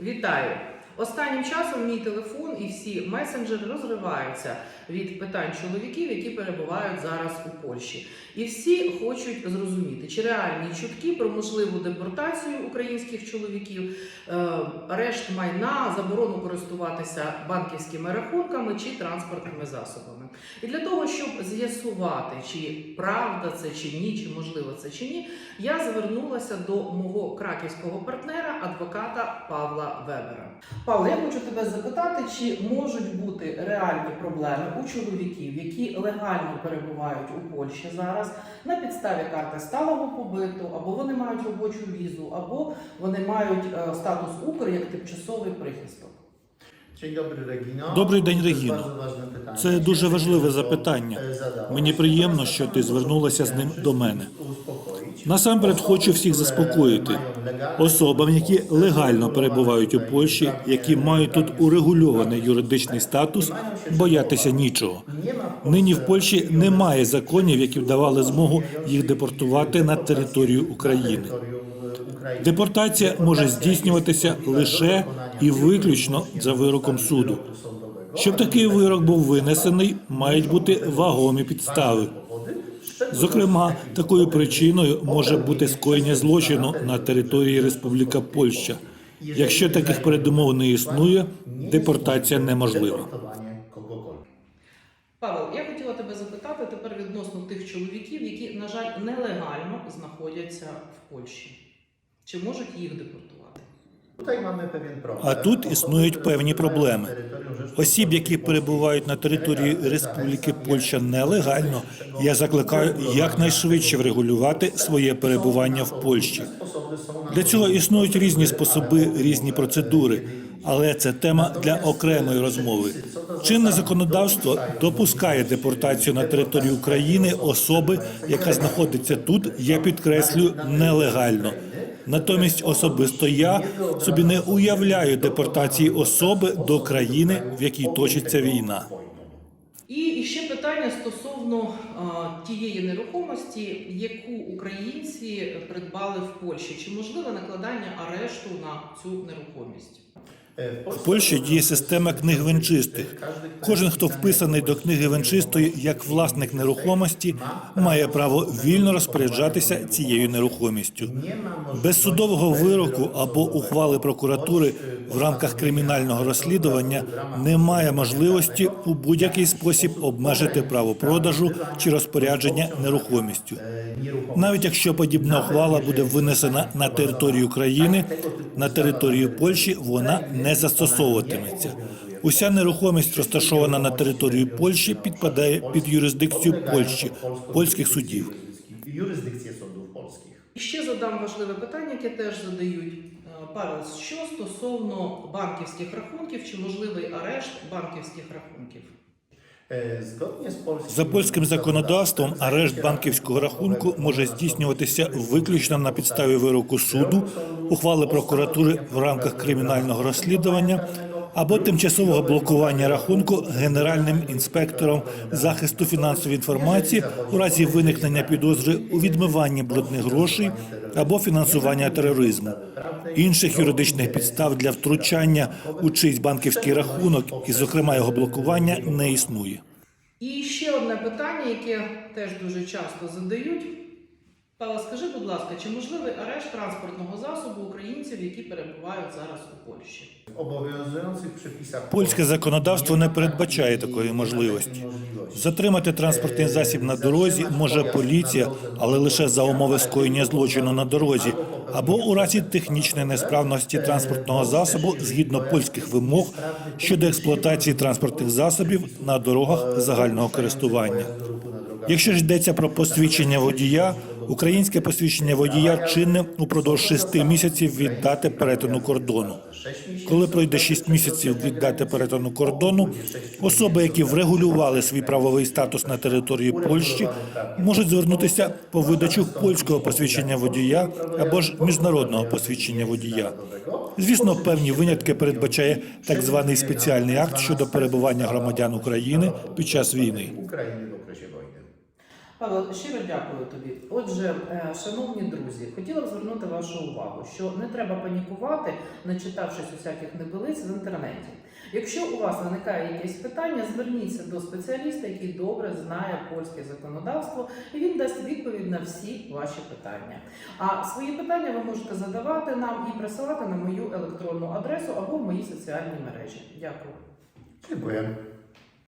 Вітаю! Останнім часом мій телефон і всі месенджери розриваються від питань чоловіків, які перебувають зараз у Польщі. І всі хочуть зрозуміти, чи реальні чутки про можливу депортацію українських чоловіків, е, арешт майна, заборону користуватися банківськими рахунками чи транспортними засобами. І для того, щоб з'ясувати, чи правда це чи ні, чи можливо це чи ні, я звернулася до мого краківського партнера, адвоката Павла Вебера. Павло, я хочу тебе запитати, чи можуть бути реальні проблеми у чоловіків, які легально перебувають у Польщі зараз на підставі карти сталого побиту, або вони мають робочу візу, або вони мають е, статус Укр як тимчасовий прихисток. Добрий день, To Регіно. Це дуже важливе запитання. e. Мені приємно, що ти звернулася з ним до мене. Насамперед хочу всіх заспокоїти особам, які легально перебувають у Польщі, які мають тут урегульований юридичний статус, боятися нічого. Нині в Польщі немає законів, які б давали змогу їх депортувати на територію України. Депортація може здійснюватися лише і виключно за вироком суду. Щоб такий вирок був винесений, мають бути вагомі підстави. Зокрема, такою причиною може бути скоєння злочину на території Республіка Польща. Якщо таких передумов не існує, депортація неможлива. Павел, я хотіла тебе запитати тепер відносно тих чоловіків, які, на жаль, нелегально знаходяться в Польщі. Чи можуть їх депортувати? А тут існують певні проблеми. Осіб, які перебувають на території Республіки Польща нелегально, я закликаю якнайшвидше врегулювати своє перебування в Польщі. Для цього існують різні способи, різні процедури, але це тема для окремої розмови. Чинне законодавство допускає депортацію на територію України особи, яка знаходиться тут, я підкреслюю, нелегально. Натомість особисто я собі не уявляю депортації особи до країни, в якій точиться війна. І ще питання стосовно а, тієї нерухомості, яку українці придбали в Польщі. Чи можливе накладання арешту на цю нерухомість? В Польщі діє система книг венчистих. Кожен, хто вписаний до книги венчистої як власник нерухомості, має право вільно розпоряджатися цією нерухомістю. Без судового вироку або ухвали прокуратури в рамках кримінального розслідування немає можливості у будь-який спосіб обмежити право продажу чи розпорядження нерухомістю. Навіть якщо подібна ухвала буде винесена на територію країни, на територію Польщі вона не застосовуватиметься. Уся нерухомість, розташована на території Польщі, підпадає під юрисдикцію Польщі, польських судів. jurysdykcję sądów польських. І ще задам важливе питання, яке теж задають. Е, Павел, що стосовно банківських рахунків, чи можливий арешт банківських рахунків? За польським законодавством арешт банківського рахунку може здійснюватися виключно на підставі вироку суду, ухвали прокуратури в рамках кримінального розслідування або тимчасового блокування рахунку генеральним інспектором захисту фінансової інформації у разі виникнення підозри у відмиванні брудних грошей або фінансування тероризму. Інших юридичних підстав для втручання у чийсь банківський рахунок, і, зокрема, його блокування, не існує. І ще одне питання, яке теж дуже часто задають. Павел, скажи, будь ласка, чи можливий арешт транспортного засобу українців, які перебувають зараз у Польщі? Польське законодавство не передбачає такої можливості. Затримати транспортний засіб на дорозі може поліція, але лише за умови скоєння злочину на дорозі, або у разі технічної несправності транспортного засобу згідно польських вимог щодо експлуатації транспортних засобів на дорогах загального користування. Якщо ж йдеться про посвідчення водія, українське посвідчення водія чинне упродовж шести місяців від дати перетину кордону. Коли пройде 6 місяців від дати перетину кордону, особи, які врегулювали свій правовий статус на території Польщі, можуть звернутися по видачу польського посвідчення водія або ж міжнародного посвідчення водія. Звісно, певні винятки передбачає так званий спеціальний акт щодо перебування громадян України під час війни. Павло, щиро дякую тобі. Отже, е, шановні друзі, хотіла б звернути вашу увагу, що не треба панікувати, начитавшись усяких небилиць в інтернеті. Якщо у вас виникає якесь питання, зверніться до спеціаліста, який добре знає польське законодавство, і він дасть відповідь на всі ваші питання. А свої питання ви можете задавати нам і присилати на мою електронну адресу або в мої соціальні мережі. Дякую. Dziękuję.